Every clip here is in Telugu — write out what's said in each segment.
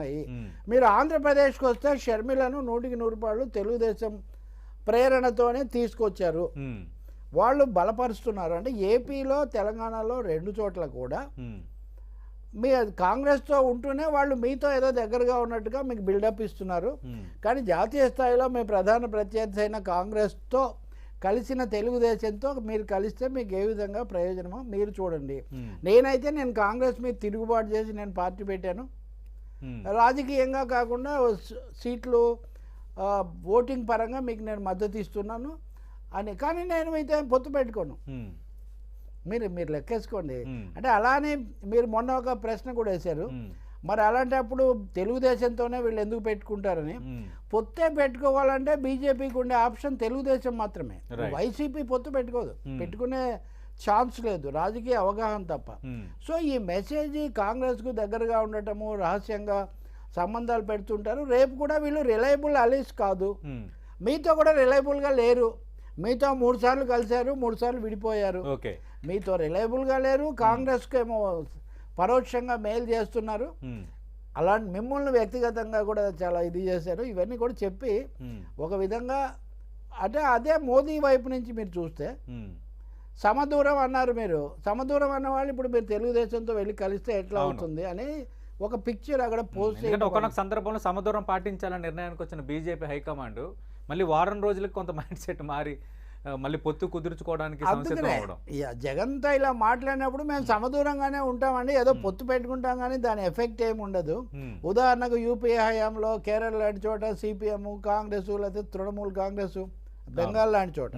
ఉన్నాయి. మీరు ఆంధ్రప్రదేశ్కి వస్తే షర్మిలను నూటికి నూరు పాళ్ళు తెలుగుదేశం ప్రేరణతోనే తీసుకొచ్చారు. వాళ్ళు బలపరుస్తున్నారు. అంటే ఏపీలో తెలంగాణలో రెండు చోట్ల కూడా మీ కాంగ్రెస్తో ఉంటూనే వాళ్ళు మీతో ఏదో దగ్గరగా ఉన్నట్టుగా మీకు బిల్డప్ ఇస్తున్నారు. కానీ జాతీయ స్థాయిలో మీ ప్రధాన ప్రత్యర్థి అయిన కాంగ్రెస్తో కలిసిన తెలుగుదేశంతో మీరు కలిస్తే మీకు ఏ విధంగా ప్రయోజనమో మీరు చూడండి. నేనైతే నేను కాంగ్రెస్ మీద తిరుగుబాటు చేసి నేను పార్టీ పెట్టాను. రాజకీయంగా కాకుండా సీట్లు ఓటింగ్ పరంగా మీకు నేను మద్దతు ఇస్తున్నాను. అని కానీ నేను అయితే పొత్తు పెట్టుకోను. ఉమ్, మీరు మీరు లెక్కేసుకోండి. ఉమ్, అంటే అలానే మీరు మొన్న ఒక ప్రశ్న కూడా వేశారు. మరి అలాంటప్పుడు తెలుగుదేశంతోనే వీళ్ళు ఎందుకు పెట్టుకుంటారని? పొత్తే పెట్టుకోవాలంటే బీజేపీకి ఉండే ఆప్షన్ తెలుగుదేశం మాత్రమే. వైసీపీ పొత్తు పెట్టుకోదు. Hmm. పెట్టుకునే ఛాన్స్ లేదు. రాజకీయ అవగాహన తప్ప. సో ఈ మెసేజ్ కాంగ్రెస్కు దగ్గరగా ఉండటము రహస్యంగా సంబంధాలు పెడుతుంటారు. రేపు కూడా వీళ్ళు రిలయబుల్ అలీస్ కాదు. మీతో కూడా రిలయబుల్గా లేరు. మీతో మూడు సార్లు కలిశారు మూడు సార్లు విడిపోయారు. ఓకే. మీతో రిలయబుల్గా లేరు. కాంగ్రెస్కి ఏమో పరోక్షంగా మేలు చేస్తున్నారు. అలాంటి మిమ్మల్ని వ్యక్తిగతంగా కూడా చాలా ఇది చేశారు. ఇవన్నీ కూడా చెప్పి ఒక విధంగా అంటే అదే మోదీ వైపు నుంచి మీరు చూస్తే సమదూరం అన్నారు మీరు. సమదూరం అన్న వాళ్ళు ఇప్పుడు మీరు తెలుగుదేశంతో వెళ్ళి కలిస్తే ఎట్లా. అవుతుంది అని ఒక పిక్చర్ అక్కడ పోస్ట్ ఒకనొక సందర్భంలో సమదూరం పాటించాలని నిర్ణయానికి వచ్చిన బీజేపీ హైకమాండ్ మళ్ళీ వారం రోజులకు కొంత మైండ్ సెట్ మారి మళ్ళీ పొత్తు కుదుర్చుకోవడానికి జగన్తో ఇలా మాట్లాడినప్పుడు మేము సమదూరంగానే ఉంటామండి. ఏదో పొత్తు పెట్టుకుంటాం కానీ దాని ఎఫెక్ట్ ఏమి ఉండదు. ఉదాహరణకు యూపీఏ హయాంలో కేరళ చోట సిపిఎం కాంగ్రెస్ లేకపోతే తృణమూల్ కాంగ్రెస్ బెంగాల్ లాంటి చోట.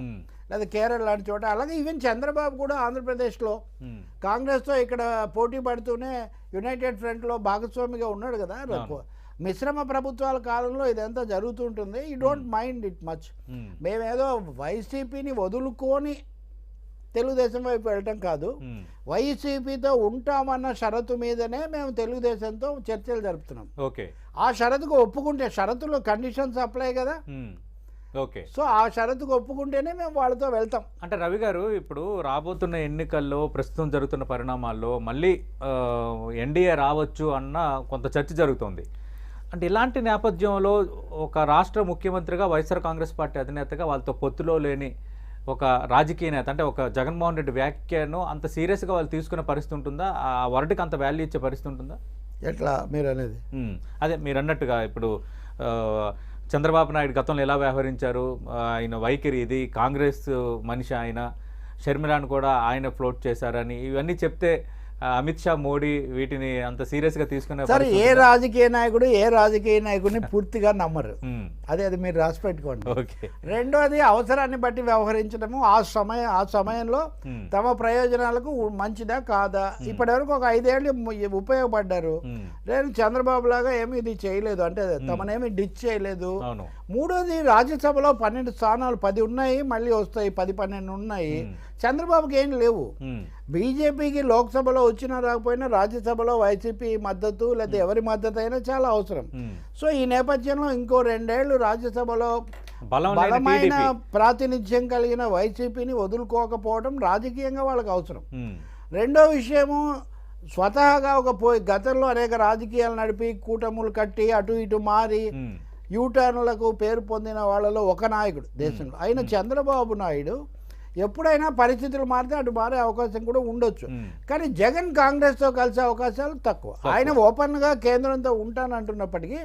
లేదా కేరళ లాంటి చోట. అలాగే ఈవెన్ చంద్రబాబు కూడా ఆంధ్రప్రదేశ్లో కాంగ్రెస్తో ఇక్కడ పోటీ పడుతూనే యునైటెడ్ ఫ్రంట్లో భాగస్వామిగా ఉన్నాడు కదా. మిశ్రమ ప్రభుత్వాల కాలంలో ఇదంతా జరుగుతుంటుంది. ఈ డోంట్ మైండ్ ఇట్ మచ్ మేమేదో వైసీపీని వదులుకొని తెలుగుదేశం వైపు వెళ్ళటం కాదు. వైసీపీతో ఉంటామన్న షరతు మీదనే మేము తెలుగుదేశంతో చర్చలు జరుపుతున్నాం. ఓకే. ఆ షరతుకు ఒప్పుకుంటే షరతులు కండిషన్స్ అప్లై కదా. ఓకే. సో ఆ షరతుకు ఒప్పుకుంటేనే మేము వాళ్ళతో వెళ్తాం. అంటే రవి గారు ఇప్పుడు రాబోతున్న ఎన్నికల్లో ప్రస్తుతం జరుగుతున్న పరిణామాల్లో మళ్ళీ ఎన్డీఏ రావచ్చు అన్న కొంత చర్చ జరుగుతోంది. అంటే ఇలాంటి నేపథ్యంలో ఒక రాష్ట్ర ముఖ్యమంత్రిగా వైఎస్ఆర్ కాంగ్రెస్ పార్టీ అధినేతగా వాళ్ళతో పొత్తులో లేని ఒక రాజకీయ నేత అంటే ఒక జగన్మోహన్ రెడ్డి వ్యాఖ్యను అంత సీరియస్గా వాళ్ళు తీసుకునే పరిస్థితి ఉంటుందా? ఆ వర్డ్కి అంత వాల్యూ ఇచ్చే పరిస్థితి ఉంటుందా? ఎట్లా? మీరు అనేది అదే మీరు అన్నట్టుగా ఇప్పుడు చంద్రబాబు నాయుడు గతంలో ఎలా వ్యవహరించారు? ఆయన వైఖరి ఇది. కాంగ్రెస్ మనిషి ఆయన. షర్మిలాను కూడా ఆయన ఫ్లోట్ చేశారని. ఇవన్నీ చెప్తే అమిత్ షా మోడీ వీటిని అంత సీరియస్గా తీసుకునే సరే ఏ? రాజకీయ నాయకుడు ఏ రాజకీయ నాయకుడిని పూర్తిగా నమ్మరు. ఉమ్, అదే అది మీరు రాసి పెట్టుకోండి. రెండోది అవసరాన్ని బట్టి వ్యవహరించడము. ఆ సమయం ఆ సమయంలో ఉమ్, తమ ప్రయోజనాలకు మంచిదా కాదా? ఇప్పటివరకు ఒక ఐదేళ్ళు ము- ఉపయోగపడ్డారు. ఉమ్, నేను చంద్రబాబు లాగా ఏమి ఇది చేయలేదు. అంటే తమనేమి డిచ్ చేయలేదు. మూడోది రాజ్యసభలో పన్నెండు స్థానాలు పది ఉన్నాయి మళ్ళీ వస్తాయి పది పన్నెండు ఉన్నాయి. చంద్రబాబుకి ఏం లేవు. బీజేపీకి లోక్సభలో వచ్చినా రాకపోయినా రాజ్యసభలో వైసీపీ మద్దతు లేదా ఎవరి మద్దతు అయినా చాలా అవసరం. సో ఈ నేపథ్యంలో ఇంకో రెండేళ్ళు రాజ్యసభలో బలమైన ప్రాతినిధ్యం కలిగిన వైసీపీని వదులుకోకపోవడం రాజకీయంగా వాళ్ళకి అవసరం. రెండో విషయము స్వతహాగా ఒక పోయి గతంలో అనేక రాజకీయాలు నడిపి కూటములు కట్టి అటు ఇటు మారి యూటర్న్లకు పేరు పొందిన వాళ్ళలో ఒక నాయకుడు దేశంలో. అయిన చంద్రబాబు నాయుడు ఎప్పుడైనా పరిస్థితులు మారితే అటు మారే అవకాశం కూడా ఉండొచ్చు. కానీ జగన్ కాంగ్రెస్తో కలిసే అవకాశాలు తక్కువ. ఆయన ఓపెన్గా కేంద్రంతో ఉంటానంటున్నప్పటికీ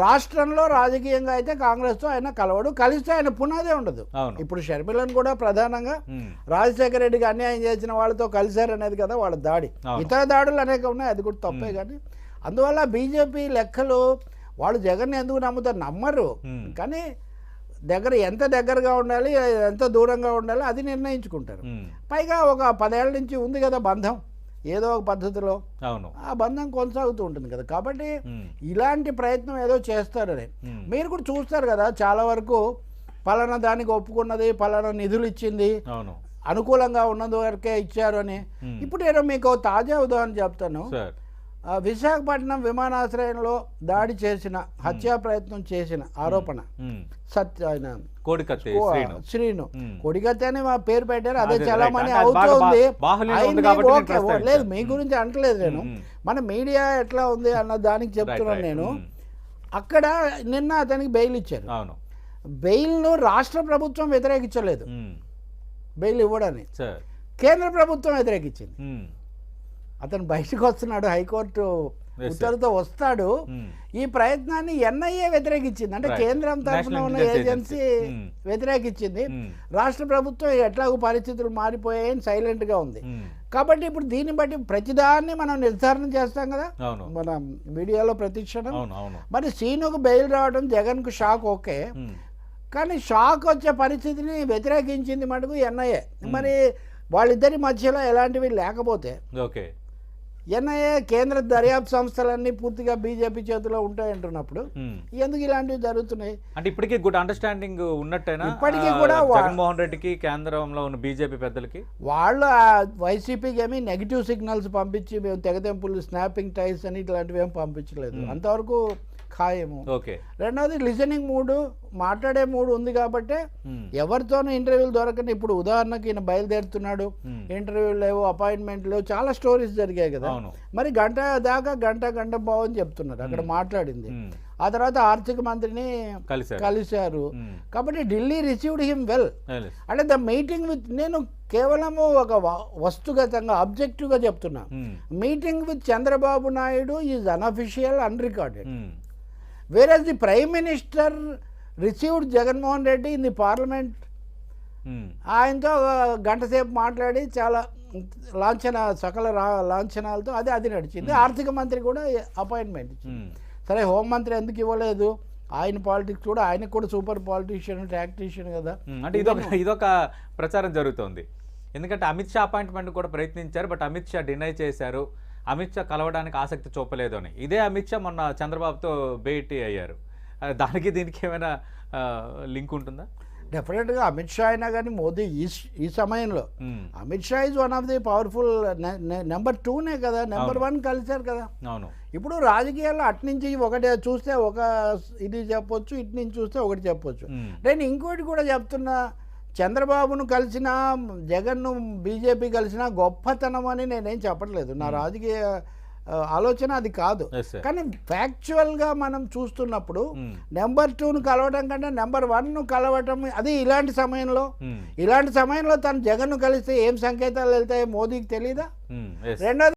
రాష్ట్రంలో రాజకీయంగా అయితే కాంగ్రెస్తో ఆయన కలవడు. కలిస్తే ఆయన పునాదే ఉండదు. ఇప్పుడు షర్మిలను కూడా ప్రధానంగా రాజశేఖర రెడ్డికి అన్యాయం చేసిన వాళ్ళతో కలిశారనేది కదా వాళ్ళ దాడి. ఇతర దాడులు అనేక ఉన్నాయి. అది కూడా తప్పే కానీ అందువల్ల బీజేపీ లెక్కలు వాళ్ళు జగన్ ఎందుకు నమ్ముతారు? నమ్మరు. కానీ దగ్గర ఎంత దగ్గరగా ఉండాలి ఎంత దూరంగా ఉండాలి అది నిర్ణయించుకుంటారు. పైగా ఒక పదేళ్ళ నుంచి ఉంది కదా బంధం ఏదో ఒక పద్ధతిలో. అవును. ఆ బంధం కొనసాగుతూ ఉంటుంది కదా. కాబట్టి ఇలాంటి ప్రయత్నం ఏదో చేస్తారని. మీరు కూడా చూస్తారు కదా చాలా వరకు పలానా దానికి ఒప్పుకున్నది పలానా నిధులు ఇచ్చింది అవును. అనుకూలంగా ఉన్నది వరకే ఇచ్చారు అని. ఇప్పుడు నేను మీకు తాజా ఉదాహరణ చెప్తాను. విశాఖపట్నం విమానాశ్రయంలో దాడి చేసిన హత్యా ప్రయత్నం చేసిన ఆరోపణ. సత్య ఆయన కోడికత్తి శ్రీను. కొడిగత్తి అని మా పేరు పెట్టారు అదే అదే, చాలా right. మంది అంటే అది బాగా అవుతుంది ఓకే. లేదు మీ గురించి అంటలేదు నేను. మన మీడియా ఎట్లా ఉంది అన్న దానికి చెప్తున్నాను. నేను. అక్కడ నిన్న అతనికి బెయిల్ ఇచ్చారు బెయిల్ను రాష్ట్ర ప్రభుత్వం వ్యతిరేకించలేదు. బెయిల్ ఇవ్వడని సార్ కేంద్ర ప్రభుత్వం వ్యతిరేకించింది. అతను బయటకు వస్తున్నాడు హైకోర్టు. ఉత్తర్వుతో వస్తాడు ఉమ్. ఈ ప్రయత్నాన్ని ఎన్ఐఏ వ్యతిరేకించింది అంటే. కేంద్రం తరఫున ఉన్న ఏజెన్సీ. Hmm. వ్యతిరేకించింది ఉమ్. రాష్ట్ర ప్రభుత్వం ఎట్లాగో పరిస్థితులు మారిపోయాయని సైలెంట్గా ఉంది. కాబట్టి ఇప్పుడు దీన్ని బట్టి ప్రతిదాన్ని మనం నిర్ధారణ చేస్తాం కదా మన మీడియాలో ప్రతిక్షణం మరి సీనుకు బెయిల్ రావడం జగన్కు షాక్ ఓకే. కానీ షాక్ వచ్చే పరిస్థితిని వ్యతిరేకించింది మటుకు ఎన్ఐఏ మరి వాళ్ళిద్దరి మధ్యలో ఎలాంటివి లేకపోతే ఓకే ఎన్ఐఏ కేంద్ర దర్యాప్తు సంస్థలన్నీ పూర్తిగా బీజేపీ చేతిలో ఉంటాయంటున్నప్పుడు. ఎందుకు ఇలాంటివి జరుగుతున్నాయి అంటే ఇప్పటికీ గుడ్ అండర్స్టాండింగ్ ఉన్నట్టేనా ఇప్పటికీ కూడా జగన్మోహన్ రెడ్డికి కేంద్రంలో ఉన్న బీజేపీ పెద్దలకి వాళ్ళు ఆ వైసీపీకి ఏమి నెగిటివ్ సిగ్నల్స్ పంపించి మేము తెగతెంపులు స్నాపింగ్ టైల్స్ అని ఇట్లాంటివి ఏం పంపించలేదు. అంతవరకు ఖాయము ఓకే రెండవది లిజనింగ్ మూడ్ మాట్లాడే మూడ్ ఉంది కాబట్టి. ఎవరితోనూ ఇంటర్వ్యూలు దొరకని ఇప్పుడు ఉదాహరణకి ఈయన బయలుదేరుతున్నాడు. ఇంటర్వ్యూలు లేవు అపాయింట్మెంట్ లేవు చాలా స్టోరీస్ జరిగాయి కదా మరి గంట దాకా గంట గంట బాగుంది చెప్తున్నారు అక్కడ మాట్లాడింది. ఆ తర్వాత ఆర్థిక మంత్రిని కలిశారు. కాబట్టి ఢిల్లీ రిసీవ్డ్ హిమ్ వెల్. అంటే ద మీటింగ్ విత్ నేను కేవలము ఒక వస్తుగతంగా అబ్జెక్టివ్గా చెప్తున్నా. Meeting with Chandrababu Naidu is unofficial unrecorded where the prime minister received Jaganmohan Reddy in the parliament. ఆయనతో గంట సేపు మాట్లాడి చాలా లాంఛన సకల లాంఛనాలతో అదే అది నడిచింది. ఆర్థిక మంత్రి కూడా అపాయింట్మెంట్ ఇచ్చింది. ఉమ్. సరే హోంమంత్రి ఎందుకు ఇవ్వలేదు? ఆయన పాలిటిక్స్ కూడా ఆయనకు కూడా సూపర్ పాలిటీషియన్ టాక్టీషియన్ కదా. ఉమ్, అంటే ఇదొక ఇదొక ప్రచారం జరుగుతోంది. ఎందుకంటే అమిత్ షా అపాయింట్మెంట్ కూడా ప్రయత్నించారు బట్ అమిత్ షా డినై చేశారు. అమిత్ షా కలవడానికి ఆసక్తి చూపలేదు అని. ఇదే అమిత్ షా మొన్న చంద్రబాబుతో భేటీ అయ్యారు. దానికి దీనికి ఏమైనా లింక్ ఉంటుందా? డెఫినెట్గా అమిత్ షా అయినా కానీ మోదీ ఈ ఈ సమయంలో ఉమ్, Amit Shah is one of the powerful number టూనే కదా నెంబర్ వన్ కలిశారు కదా. అవును. ఇప్పుడు రాజకీయాల్లో అట్నుంచి ఒకటే చూస్తే ఒక ఇది చెప్పొచ్చు ఇటు నుంచి చూస్తే ఒకటి చెప్పొచ్చు. నేను ఇంకోటి కూడా చెప్తున్నా చంద్రబాబును కలిసిన జగన్ను బీజేపీ కలిసిన గొప్పతనం అని నేనేం చెప్పట్లేదు. నా రాజకీయ ఆలోచన అది కాదు. కానీ ఫ్యాక్చువల్గా మనం చూస్తున్నప్పుడు నెంబర్ టూను కలవడం కంటే నెంబర్ వన్ను కలవటం అది ఇలాంటి సమయంలో. ఇలాంటి సమయంలో తను జగన్ను కలిస్తే ఏం సంకేతాలు వెళ్తాయో మోదీకి తెలీదా. రెండోది